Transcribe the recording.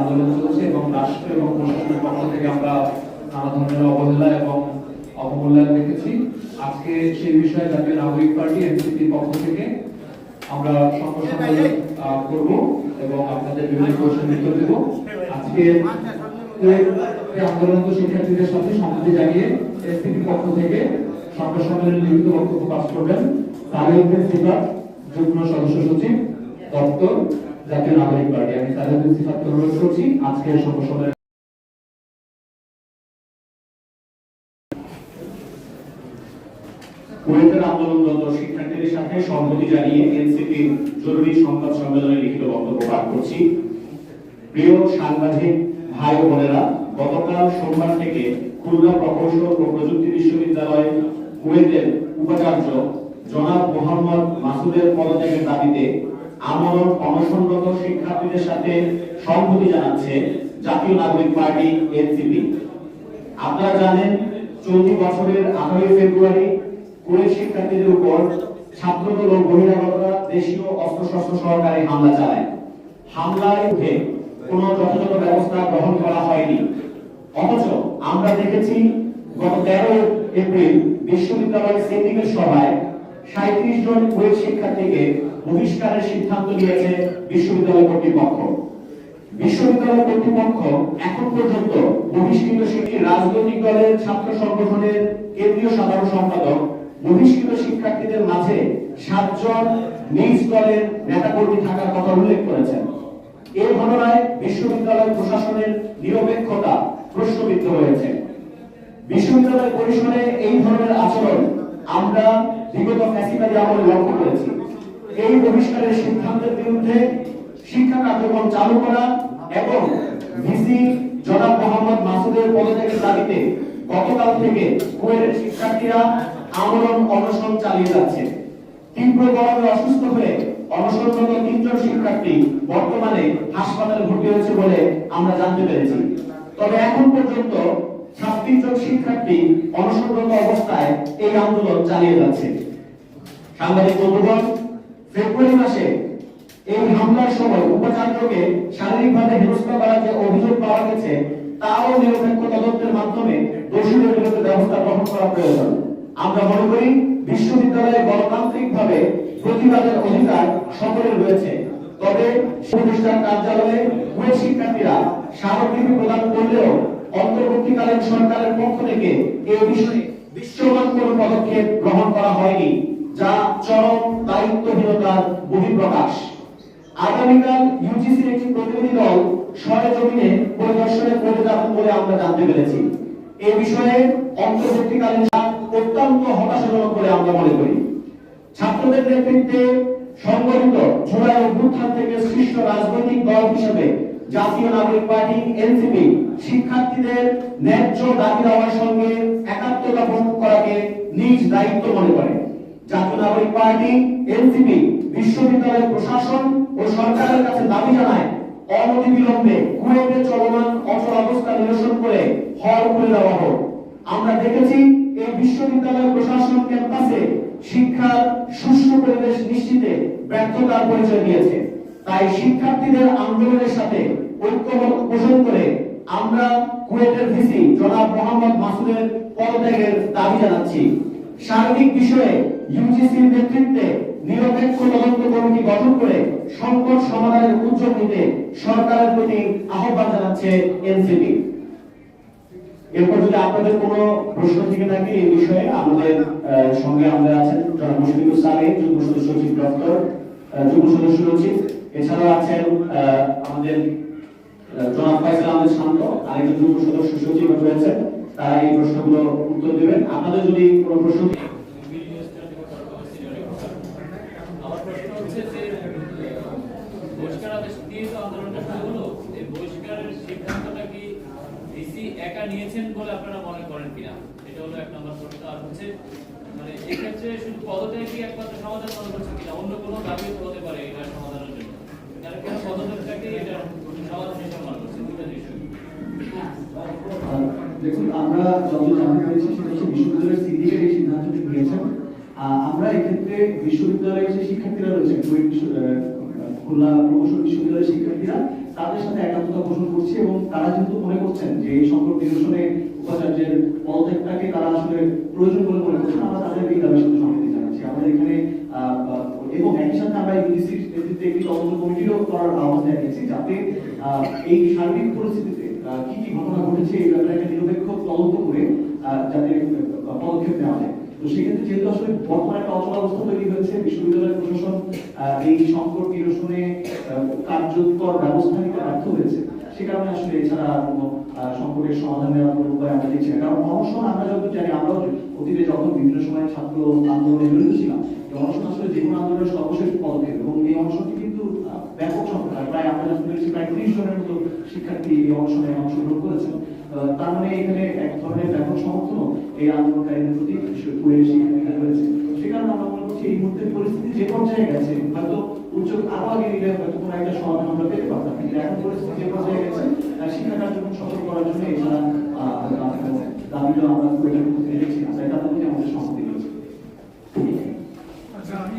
আন্দোলন চলছে এবং রাষ্ট্র এবং প্রশাসনের পক্ষ থেকে আমরা নানা ধরনের অবহেলা এবং অবমূল্যায়ন দেখেছি। আজকে সেই বিষয়ে জাতীয় নাগরিক পার্টি, এনসিপির পক্ষ থেকে আমরা সংবাদ করব এবং আপনাদের বিভিন্ন প্রশ্নের উত্তর দেব। আজকে এই আন্দোলনরত শিক্ষার্থীদের সাথে সম্মতি জানিয়ে এসপিপির পক্ষ থেকে সংবাদ সম্মেলনে লিখিত বক্তব্য পাঠ করবেন। তালিউদ্দিন সিফাত যুগ্ম সদস্য সচিব, দপ্তর জাতীয় নাগরিক পার্টি। আমি তালিউদ্দিন সিফাতকে অনুরোধ করছি, আজকের বক্তব্য পাঠ করছি। প্রিয় সাংবাদিক, ভাই বোনেরা, গতকাল সোমবার থেকে খুলনা প্রকৌশল প্রযুক্তি উপাচার্য জনাব মোহাম্মদ মাসুদের পদত্যাগের দাবিতে আমরণ অনশনরত শিক্ষার্থীদের সাথে সম্মতি জানাচ্ছে জাতীয় নাগরিক পার্টি, এনসিপি। আপনারা জানেন, চলতি বছরের আঠারোই ফেব্রুয়ারি কুয়েত শিক্ষার্থীদের উপর ছাত্রদল ও বহিরাগতরা দেশীয় অস্ত্রশস্ত্র সহকারে হামলা চালায়। হামলায় উঠে কোনো যথাযথ ব্যবস্থা গ্রহণ করা হয়নি। অথচ আমরা দেখেছি, গত তেরো এপ্রিল বিশ্ববিদ্যালয় সিন্ডিকেট সভায় সাঁত্রিশ জন কুয়েত শিক্ষার্থীকে বহিষ্কারের সিদ্ধান্ত নিয়েছে বিশ্ববিদ্যালয় কর্তৃপক্ষ। বিশ্ববিদ্যালয় কর্তৃপক্ষ এখন পর্যন্ত বহিষ্কৃত শিক্ষী রাজনৈতিক দলের ছাত্র সংগঠনের কেন্দ্রীয় সাধারণ সম্পাদক, বহিষ্কৃত শিক্ষার্থীদের মাঝে সাতজন নিজ দলের নেতাকর্মী থাকার কথা উল্লেখ করেছেন। এই ঘটনায় বিশ্ববিদ্যালয় প্রশাসনের নিরপেক্ষতা প্রশ্নবিদ্ধ হয়েছে। বিশ্ববিদ্যালয় পরিসরে এই ধরনের আচরণ আমরা বিগত ফ্যাসিবাদী আমলে লক্ষ্য করেছি। এই বহিষ্কারের সিদ্ধান্তের বিরুদ্ধে শিক্ষা কার্যক্রম চালু করা এবং ভিসি জনাব মোহাম্মদ মাসুদের পদত্যাগের দাবিতে গতকাল থেকে কুয়েটের শিক্ষার্থীরা আমরণ অনশন চালিয়ে যাচ্ছে। তীব্র গরমে অসুস্থ হয়ে অনশনরত তিনজন শিক্ষার্থী বর্তমানে হাসপাতালে ভর্তি হয়েছে বলে আমরা জানতে পেরেছি। তবে এখন পর্যন্ত জন শিক্ষার্থী অনশনরত অবস্থায় এই আন্দোলন চালিয়ে যাচ্ছে। সাংবাদিক বন্ধুগণ, ফেব্রুয়ারি মাসে এই হামলার সময় উপাচার্যকে শারীরিকভাবে হেনস্থা করার যে অভিযোগ পাওয়া গেছে তারও নিরপেক্ষ তদন্তের মাধ্যমে দোষীদের বিরুদ্ধে ব্যবস্থা গ্রহণ করা প্রয়োজন। আমরা মনে করি, বিশ্ববিদ্যালয়ে গণতান্ত্রিকভাবে প্রতিবাদের অধিকার সকলের রয়েছে। তবে প্রতিষ্ঠান কার্যালয়ে কুয়েত শিক্ষার্থীরা স্মারকলিপি প্রদান করলেও অন্তর্বর্তীকালীন সরকারের পক্ষ থেকে এই বিষয়ে বিশ্বমান কোনো পদক্ষেপ গ্রহণ করা হয়নি, যা চরম দায়িত্বহীনতার বহিঃপ্রকাশ। আগামীকাল ইউজিসির একটি প্রতিনিধি দল সরেজমিনে পরিদর্শনে করে যাবেন বলে আমরা জানতে পেরেছি। এই বিষয়ে অন্তর্বর্তীকালীন অত্যন্ত হতাশাজনক বলে আমরা মনে করি। ছাত্রদের নেতৃত্বে সংগঠিত জুলাই অভ্যুত্থান থেকে সৃষ্ট রাজনৈতিক দল হিসেবে জাতীয় নাগরিক পার্টি, এনসিপি, শিক্ষার্থীদের ন্যায্য দাবি দেওয়ার সঙ্গে একাত্মতা প্রমুখ করাকে নিজ দায়িত্ব মনে করে। জাতীয় নাগরিক পার্টি, এনসিপি বিশ্ববিদ্যালয় প্রশাসন ও সরকারের কাছে দাবি জানায়, অনতিবিলম্বে কুয়েতে চলমান অচল অবস্থা নিরসন করে হল খুলে দেওয়া হোক। আমরা দেখেছি এই বিশ্ববিদ্যালয় প্রশাসন ক্যাম্পাসে শিক্ষার সুষ্ঠু পরিবেশ নিশ্চিতে ব্যর্থতার পরিচয় দিয়েছে। তাই শিক্ষার্থীদের আন্দোলনের সাথে ঐক্যমত পোষণ করে আমরা কুয়েটের ভিসি জনাব মোহাম্মদ মাসুদের পদত্যাগের দাবি জানাচ্ছি। সার্বিক বিষয়ে ইউজিসির নেতৃত্বে নিরপেক্ষ তদন্ত কমিটি গঠন করে সংকট সমাধানের উদ্যোগ নিতে সরকারের প্রতি আহ্বান জানাচ্ছে এনসিপি। এরপর যদি আপনাদের কোনো প্রশ্ন থেকে থাকে এই বিষয়ে, আমাদের সঙ্গে আমাদের আছেন জনাব যুগ্ম সদস্য সচিব দপ্তর যুগ্ম সদস্য সচিব। এছাড়াও আছেন আমাদের জনাব ফয়সাল আহমেদ শান্ত, আরেকজন যুগ্ম সদস্য সচিব রয়েছেন, তারা এই প্রশ্নগুলো উত্তর দেবেন। আপনাদের যদি কোনো প্রশ্ন একা নিয়েছেন বলে আপনারা মনে করেন কিনা? এটা হলো প্রশ্ন। আর হচ্ছে মানে এক্ষেত্রে শুধু পদত্যাগ কি একমাত্র সমাধান মনে করছেন কিনা? অন্য কোনো দাবি হতে পারে এটা জন্য তারা কেন পদত্যাগটাকে এটা সমাধান হিসেবে মনে করছেন দুটো বিষয় আহ, দেখুন, আমরা যত জানা হয়েছে সেটা হচ্ছে বিশ্ববিদ্যালয়ের সিডিএ এই সিদ্ধান্তটি নিয়েছেন আমরা এক্ষেত্রে বিশ্ববিদ্যালয়ের যে শিক্ষার্থীরা রয়েছেন খুলনা প্রকৌশল বিশ্ববিদ্যালয়ের শিক্ষার্থীরা তাদের সাথে একাত্মতা পোষণ করছি এবং তারা যেহেতু মনে করছেন যে এই সংকট নিরসনে উপাচার্যের পদত্যাগটাকে তারা আসলে প্রয়োজন বলে মনে করছেন। আমরা তাদের এই দাবির সাথে সম্মতি জানাচ্ছি। আমাদের এখানে এবং একই সাথে আমরা ইউনিসির নেতৃত্বে একটি তদন্ত কমিটিরও করার আহ্বান জানিয়েছি যাতে এই সার্বিক পরিস্থিতিতে কি কি ঘটনা ঘটেছে এই ব্যাপারে একটা নিরপেক্ষ তদন্ত করে যাতে পদক্ষেপ নেওয়া যায়। তো সেক্ষেত্রে যেহেতু আসলে বর্তমানে একটা অচলাবস্থা তৈরি হয়েছে, বিশ্ববিদ্যালয় প্রশাসন এই সংকট নিরসনে কার্যকর ব্যবস্থা নিতে ব্যর্থ হয়েছে। সে কারণে আসলে এছাড়া কোনো সংকটের সমাধান নেওয়ার কোনো উপায় আমরা দেখছি না কারণ অনশন আমরা যতদূর জানি, আমরাও অতীতে যখন বিভিন্ন সময় ছাত্র আন্দোলনে জড়িত ছিলাম অনশন আসলে যে কোনো আন্দোলনের সর্বশেষ পদক্ষেপ এবং এই অনশনটি কিন্তু ব্যাপক সংখ্যা প্রায় আমরা যখন দেখছি প্রায় ত্রিশ জনের মতো শিক্ষার্থী এই অনশনে অংশগ্রহণ করেছেন। তার মানে এখানে এক ধরনের এই আন্দোলনকারীদের প্রতি শিক্ষার্থীদের রয়েছে। সে কারণে আমরা মনে করছি এই মুহূর্তের পরিস্থিতি যে পর্যায়ে গেছে, হয়তো উচ্চ আরও আগে নিলে হয়তো কোনো একটা সমাধান আমরা পেতে পারতাম, কিন্তু এখন পরিস্থিতি যে পর্যায়ে গেছে শিক্ষা কার্যক্রম সফল করার জন্য এছাড়া দাবিটা আমরা একটা করতে দেখছি তাই তাদের প্রতি আমাদের সম্মতি রয়েছে আচ্ছা আমি